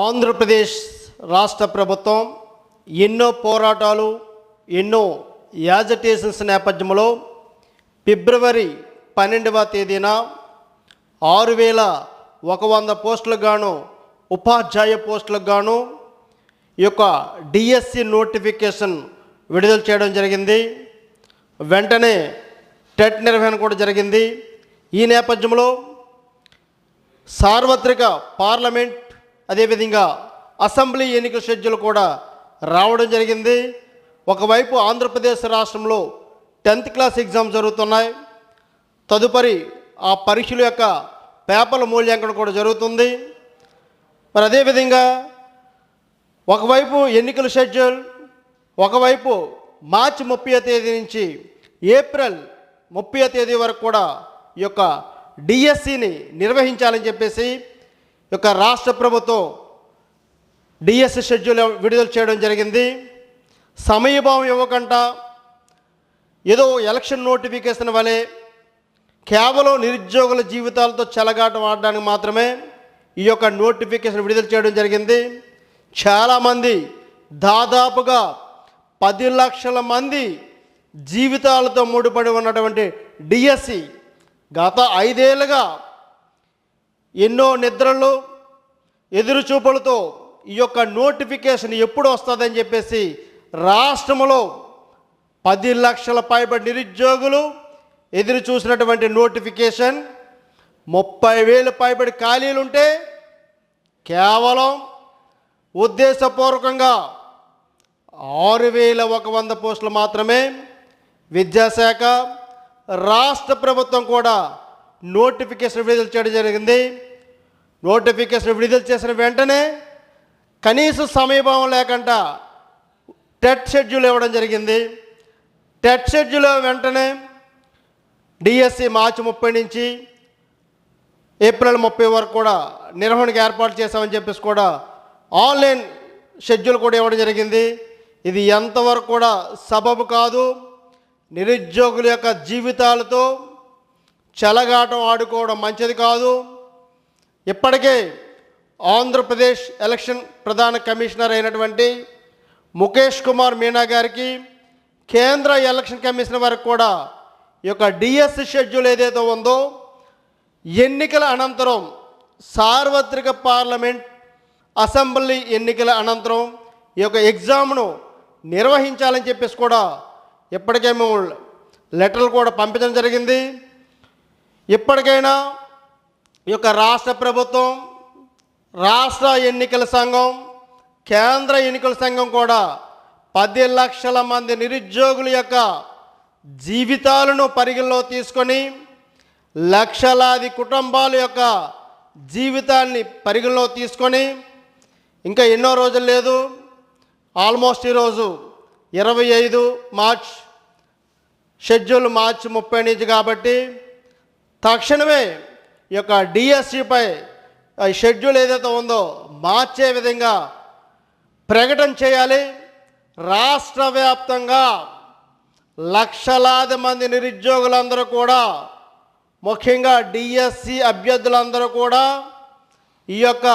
ఆంధ్రప్రదేశ్ రాష్ట్ర ప్రభుత్వం ఎన్నో పోరాటాలు ఎన్నో యాజిటేషన్స్ నేపథ్యంలో ఫిబ్రవరి పన్నెండవ తేదీన ఆరు వేల ఒక వంద పోస్టులకు గాను ఉపాధ్యాయ పోస్టులకు గాను ఈ యొక్క డిఎస్సి నోటిఫికేషన్ విడుదల చేయడం జరిగింది. వెంటనే టెట్ నిర్వహణ కూడా జరిగింది. ఈ నేపథ్యంలో సార్వత్రిక పార్లమెంట్ అదేవిధంగా అసెంబ్లీ ఎన్నికల షెడ్యూల్ కూడా రావడం జరిగింది. ఒకవైపు ఆంధ్రప్రదేశ్ రాష్ట్రంలో టెన్త్ క్లాస్ ఎగ్జామ్ జరుగుతున్నాయి. తదుపరి ఆ పరీక్షల యొక్క పేపర్ల మూల్యాంకనం కూడా జరుగుతుంది. మరి అదేవిధంగా ఒకవైపు ఎన్నికల షెడ్యూల్ ఒకవైపు మార్చి ముప్పై తేదీ నుంచి ఏప్రిల్ ముప్పై తేదీ వరకు కూడా ఈ యొక్క డిఎస్సిని నిర్వహించాలని చెప్పేసి యొక్క రాష్ట్ర ప్రభుత్వం డిఎస్సి షెడ్యూల్ విడుదల చేయడం జరిగింది. సమయభావం ఇవ్వకుండా ఏదో ఎలక్షన్ నోటిఫికేషన్ వలె కేవలం నిరుద్యోగుల జీవితాలతో చెలగాటం ఆడడానికి మాత్రమే ఈ యొక్క నోటిఫికేషన్ విడుదల చేయడం జరిగింది. చాలామంది దాదాపుగా పది లక్షల మంది జీవితాలతో ముడిపడి ఉన్నటువంటి డిఎస్సి గత ఐదేళ్ళుగా ఎన్నో నిద్రలు ఎదురుచూపులతో ఈ యొక్క నోటిఫికేషన్ ఎప్పుడు వస్తుందని చెప్పేసి రాష్ట్రంలో పది లక్షల పైబడి నిరుద్యోగులు ఎదురు చూసినటువంటి నోటిఫికేషన్ ముప్పై వేలు పైబడి ఖాళీలుంటే కేవలం ఉద్దేశపూర్వకంగా ఆరు వేల ఒక వంద పోస్టులు మాత్రమే విద్యాశాఖ రాష్ట్ర ప్రభుత్వం కూడా నోటిఫికేషన్ విడుదల చేయడం జరిగింది. నోటిఫికేషన్ విడుదల చేసిన వెంటనే కనీస సమయభావం లేకుండా టెట్ షెడ్యూల్ ఇవ్వడం జరిగింది. టెట్ షెడ్యూల్ వెంటనే డిఎస్సి మార్చి ముప్పై నుంచి ఏప్రిల్ ముప్పై వరకు కూడా నిర్వహణకు ఏర్పాటు చేశామని చెప్పేసి కూడా ఆన్లైన్ షెడ్యూల్ కూడా ఇవ్వడం జరిగింది. ఇది ఎంతవరకు కూడా సబబు కాదు. నిరుద్యోగుల యొక్క జీవితాలతో చెలగాటం ఆడుకోవడం మంచిది కాదు. ఇప్పటికే ఆంధ్రప్రదేశ్ ఎలక్షన్ ప్రధాన కమిషనర్ అయినటువంటి ముఖేష్ కుమార్ మీనా గారికి కేంద్ర ఎలక్షన్ కమిషన్ వరకు కూడా ఈ యొక్క డిఎస్ షెడ్యూల్ ఏదైతే ఉందో ఎన్నికల అనంతరం సార్వత్రిక పార్లమెంట్ అసెంబ్లీ ఎన్నికల అనంతరం ఈ యొక్క ఎగ్జామ్ను నిర్వహించాలని చెప్పేసి కూడా ఇప్పటికే మేము లెటర్లు కూడా పంపించడం జరిగింది. ఇప్పటికైనా ఈ యొక్క రాష్ట్ర ప్రభుత్వం రాష్ట్ర ఎన్నికల సంఘం కేంద్ర ఎన్నికల సంఘం కూడా పది లక్షల మంది నిరుద్యోగుల యొక్క జీవితాలను పరిగణలో తీసుకొని లక్షలాది కుటుంబాల యొక్క జీవితాన్ని పరిగణలో తీసుకొని ఇంకా ఎన్నో రోజులు లేదు. ఆల్మోస్ట్ ఈరోజు ఇరవై ఐదు మార్చ్ షెడ్యూల్ మార్చి ముప్పై నుంచి కాబట్టి తక్షణమే ఈ యొక్క డిఎస్సిపై షెడ్యూల్ ఏదైతే ఉందో మార్చే విధంగా ప్రకటన చేయాలి. రాష్ట్ర వ్యాప్తంగా లక్షలాది మంది నిరుద్యోగులందరూ కూడా ముఖ్యంగా డిఎస్సి అభ్యర్థులందరూ కూడా ఈ యొక్క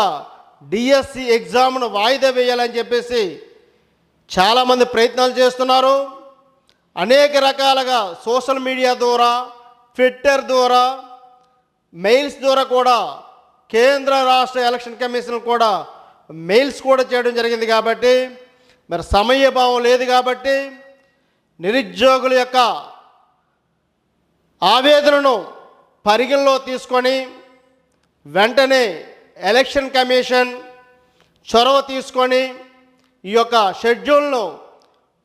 డిఎస్సి ఎగ్జామ్ను వాయిదా వేయాలని చెప్పేసి చాలామంది ప్రయత్నాలు చేస్తున్నారు. అనేక రకాలుగా సోషల్ మీడియా ద్వారా ట్విట్టర్ ద్వారా మెయిల్స్ ద్వారా కూడా కేంద్ర రాష్ట్ర ఎలక్షన్ కమిషన్ కూడా మెయిల్స్ కూడా చేయడం జరిగింది కాబట్టి మరి సమయభావం లేదు కాబట్టి నిరుద్యోగుల యొక్క ఆవేదనను పరిగణలో తీసుకొని వెంటనే ఎలక్షన్ కమిషన్ చొరవ తీసుకొని ఈ యొక్క షెడ్యూల్ను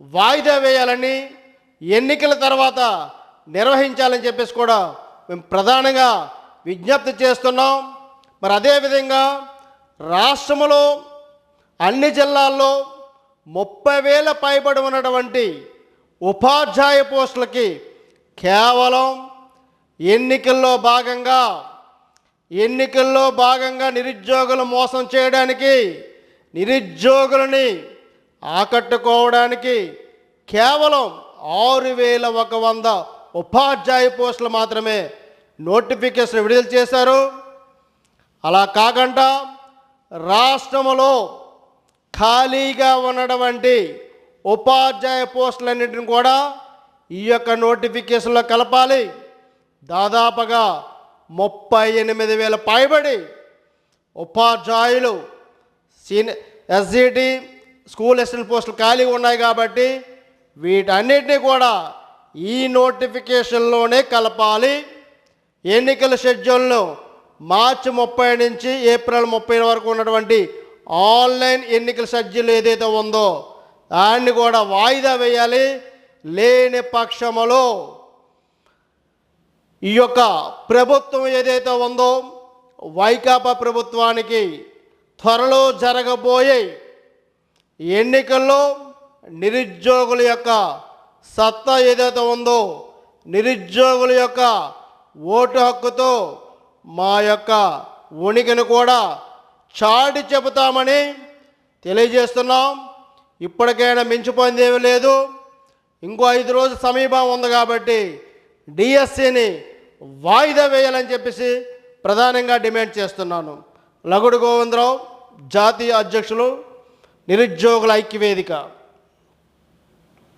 వాయిదా వేయాలని ఎన్నికల తర్వాత నిర్వహించాలని చెప్పేసి కూడా మేము ప్రధానంగా విజ్ఞప్తి చేస్తున్నాం. మరి అదేవిధంగా రాష్ట్రంలో అన్ని జిల్లాల్లో ముప్పై వేల పైబడి ఉన్నటువంటి ఉపాధ్యాయ పోస్టులకి కేవలం ఎన్నికల్లో భాగంగా ఎన్నికల్లో భాగంగా నిరుద్యోగులు మోసం చేయడానికి నిరుద్యోగులని ఆకట్టుకోవడానికి కేవలం ఆరు వేల ఒక వంద ఉపాధ్యాయ పోస్టులు మాత్రమే నోటిఫికేషన్ విడుదల చేశారు. అలా కాకుండా రాష్ట్రములో ఖాళీగా ఉన్నటువంటి ఉపాధ్యాయ పోస్టులన్నింటిని కూడా ఈ యొక్క నోటిఫికేషన్లో కలపాలి. దాదాపుగా ముప్పై ఎనిమిది వేల పైబడి ఉపాధ్యాయులు సీనియర్ ఎస్జిటి స్కూల్ అసిస్టెంట్ పోస్టులు ఖాళీగా ఉన్నాయి కాబట్టి వీటన్నిటినీ కూడా ఈ నోటిఫికేషన్లోనే కలపాలి. ఎన్నికల షెడ్యూల్ను మార్చి ముప్పై నుంచి ఏప్రిల్ ముప్పై వరకు ఉన్నటువంటి ఆన్లైన్ ఎన్నికల షెడ్యూల్ ఏదైతే ఉందో దాన్ని కూడా వాయిదా వేయాలి. లేని పక్షములో ఈ యొక్క ప్రభుత్వం ఏదైతే ఉందో వైకాపా ప్రభుత్వానికి త్వరలో జరగబోయే ఎన్నికల్లో నిరుద్యోగుల యొక్క సత్తా ఏదైతే ఉందో నిరుద్యోగుల యొక్క ఓటు హక్కుతో మా యొక్క ఉనికిని కూడా చాటి చెబుతామని తెలియజేస్తున్నాం. ఇప్పటికైనా మించిపోయిందేమీ లేదు. ఇంకో ఐదు రోజులు సమీపం ఉంది కాబట్టి డిఎస్సిని వాయిదా వేయాలని చెప్పేసి ప్రధానంగా డిమాండ్ చేస్తున్నాను. లగుడు గోవిందరావు జాతీయ అధ్యక్షులు నిరుద్యోగుల ఐక్యవేదిక.